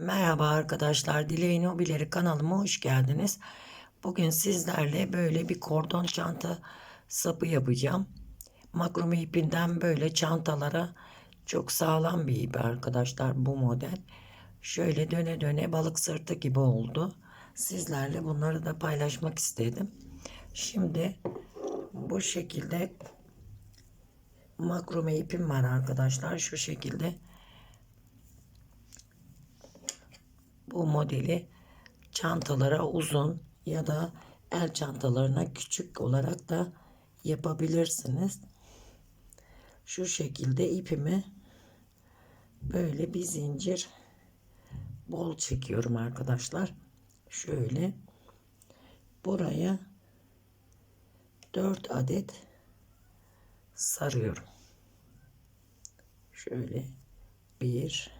Merhaba arkadaşlar, Dileğin Hobileri kanalıma hoş geldiniz. Bugün sizlerle böyle bir kordon çanta sapı yapacağım. Makrome ipinden böyle çantalara çok sağlam bir ip arkadaşlar bu model. Şöyle döne döne balık sırtı gibi oldu. Sizlerle bunları da paylaşmak istedim. Şimdi bu şekilde makrome ipim var arkadaşlar. Şu şekilde bu modeli çantalara uzun ya da el çantalarına küçük olarak da yapabilirsiniz. Şu şekilde ipimi böyle bir zincir bol çekiyorum arkadaşlar. Şöyle buraya 4 adet sarıyorum. Şöyle 1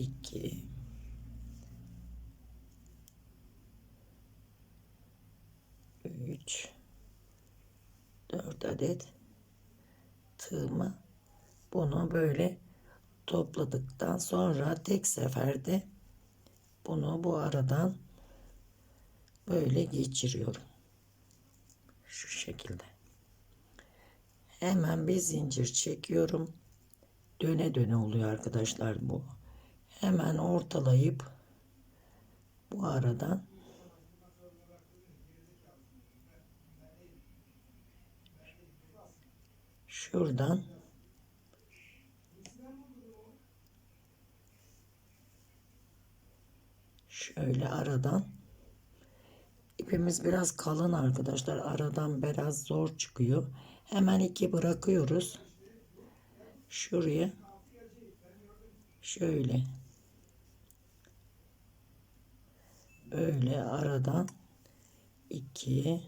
2 3 4 adet tığımı bunu böyle topladıktan sonra tek seferde bunu bu aradan böyle geçiriyorum. Şu şekilde. Hemen bir zincir çekiyorum. Döne döne oluyor arkadaşlar bu. Hemen ortalayıp bu aradan şuradan şöyle aradan. İpimiz biraz kalın arkadaşlar. Aradan biraz zor çıkıyor. Hemen iki bırakıyoruz. Şuraya şöyle öyle aradan iki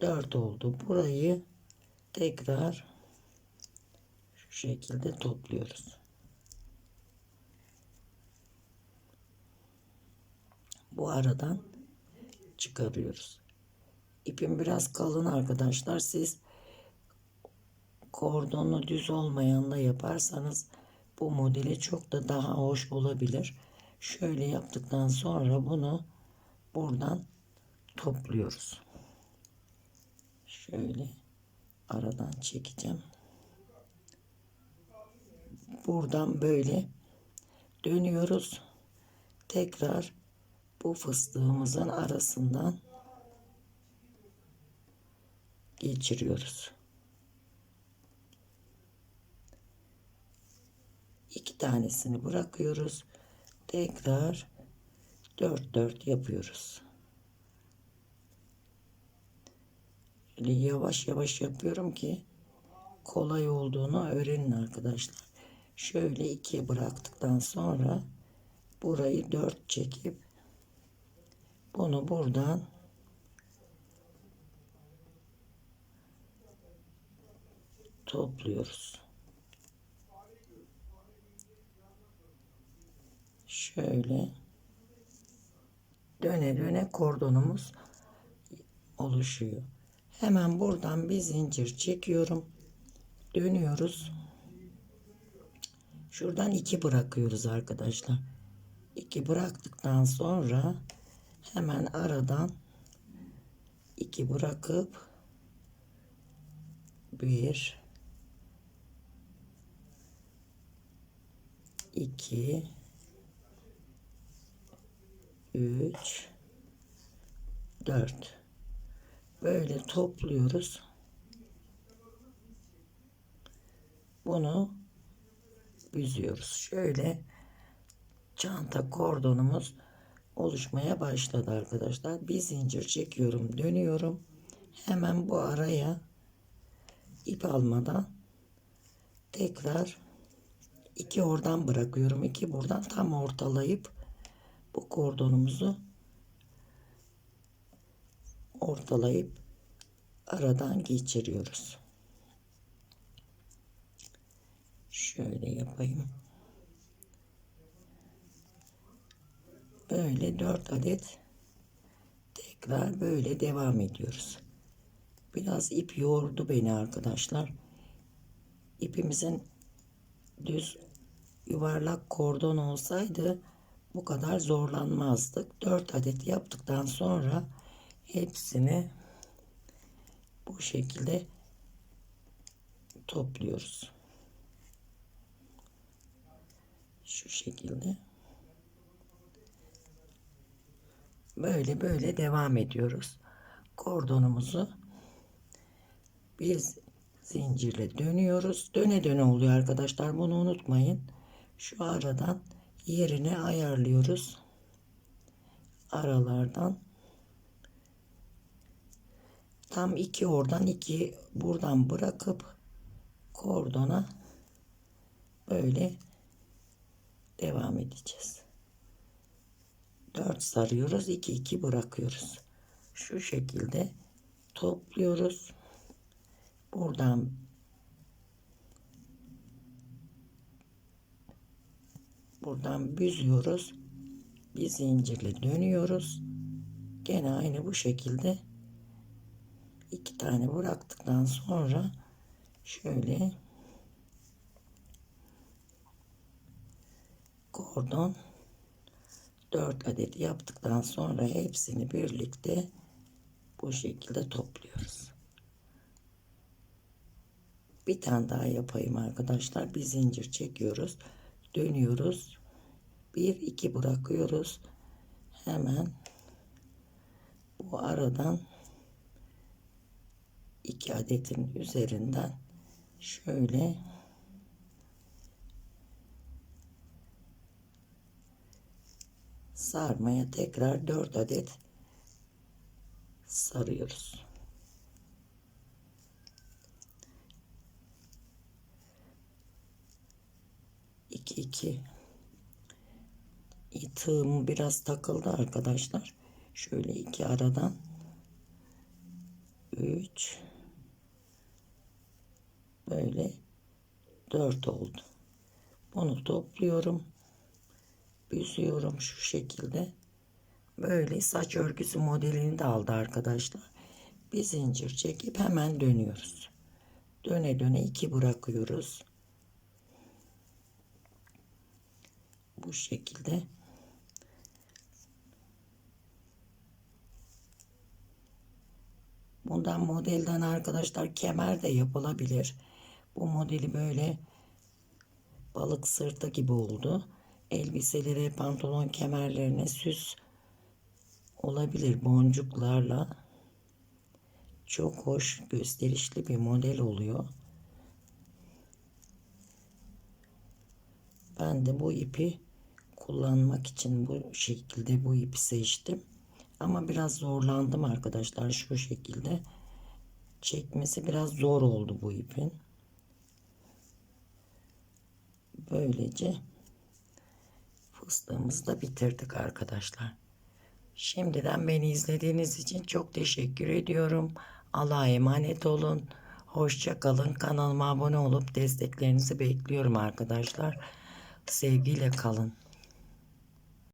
dört oldu. Burayı tekrar şu şekilde topluyoruz. Bu aradan çıkarıyoruz. İpim biraz kalın arkadaşlar. Siz kordonu düz olmayanla yaparsanız bu modeli çok da daha hoş olabilir. Şöyle yaptıktan sonra bunu buradan topluyoruz. Şöyle aradan çekeceğim. Buradan böyle dönüyoruz. Tekrar bu fıstığımızın arasından geçiriyoruz. İki tanesini bırakıyoruz. Tekrar 4 4 yapıyoruz. Şöyle yavaş yavaş yapıyorum ki kolay olduğunu öğrenin arkadaşlar. Şöyle ikiye bıraktıktan sonra burayı 4 çekip bunu buradan topluyoruz. Şöyle döne döne kordonumuz oluşuyor. Hemen buradan bir zincir çekiyorum. Dönüyoruz. Şuradan iki bırakıyoruz arkadaşlar. İki bıraktıktan sonra hemen aradan iki bırakıp bir iki 3 4 böyle topluyoruz. Bunu büzüyoruz. Şöyle çanta kordonumuz oluşmaya başladı arkadaşlar. Bir zincir çekiyorum, dönüyorum. Hemen bu araya ip almadan tekrar iki oradan bırakıyorum. iki buradan tam ortalayıp bu kordonumuzu ortalayıp aradan geçiriyoruz. Şöyle yapayım. Böyle 4 adet tekrar böyle devam ediyoruz. Biraz ip yordu beni arkadaşlar. İpimizin düz yuvarlak kordon olsaydı bu kadar zorlanmazdık. 4 adet yaptıktan sonra hepsini bu şekilde topluyoruz. Şu şekilde. Böyle böyle devam ediyoruz. Kordonumuzu biz zincirle dönüyoruz. Döne döne oluyor arkadaşlar. Bunu unutmayın. Şu aradan yerini ayarlıyoruz. Aralardan tam iki oradan iki buradan bırakıp kordona böyle devam edeceğiz. 4 sarıyoruz 2 2 bırakıyoruz. Şu şekilde topluyoruz. Buradan buradan büzüyoruz. Bir zincirle dönüyoruz. Gene aynı bu şekilde iki tane bıraktıktan sonra şöyle kordon 4 adet yaptıktan sonra hepsini birlikte bu şekilde topluyoruz. Bir tane daha yapayım arkadaşlar. Bir zincir çekiyoruz. Dönüyoruz. Bir iki bırakıyoruz. Hemen bu aradan iki adetin üzerinden şöyle sarmaya tekrar 4 adet sarıyoruz. İki iki tığım biraz takıldı arkadaşlar. Şöyle iki aradan 3 böyle 4 oldu. Bunu topluyorum büzüyorum şu şekilde. Böyle saç örgüsü modelini de aldı arkadaşlar. Bir zincir çekip hemen dönüyoruz. Döne döne iki bırakıyoruz. Bu şekilde. Bundan modelden arkadaşlar kemer de yapılabilir. Bu modeli böyle balık sırtı gibi oldu elbiselere, pantolon kemerlerine süs olabilir boncuklarla. Çok hoş, gösterişli bir model oluyor. Ben de bu ipi kullanmak için bu şekilde bu ipi seçtim. Ama biraz zorlandım arkadaşlar şu şekilde. Çekmesi biraz zor oldu bu ipin. Böylece fıstığımızı da bitirdik arkadaşlar. Şimdiden beni izlediğiniz için çok teşekkür ediyorum. Allah'a emanet olun. Hoşça kalın. Kanalıma abone olup desteklerinizi bekliyorum arkadaşlar. Sevgiyle kalın.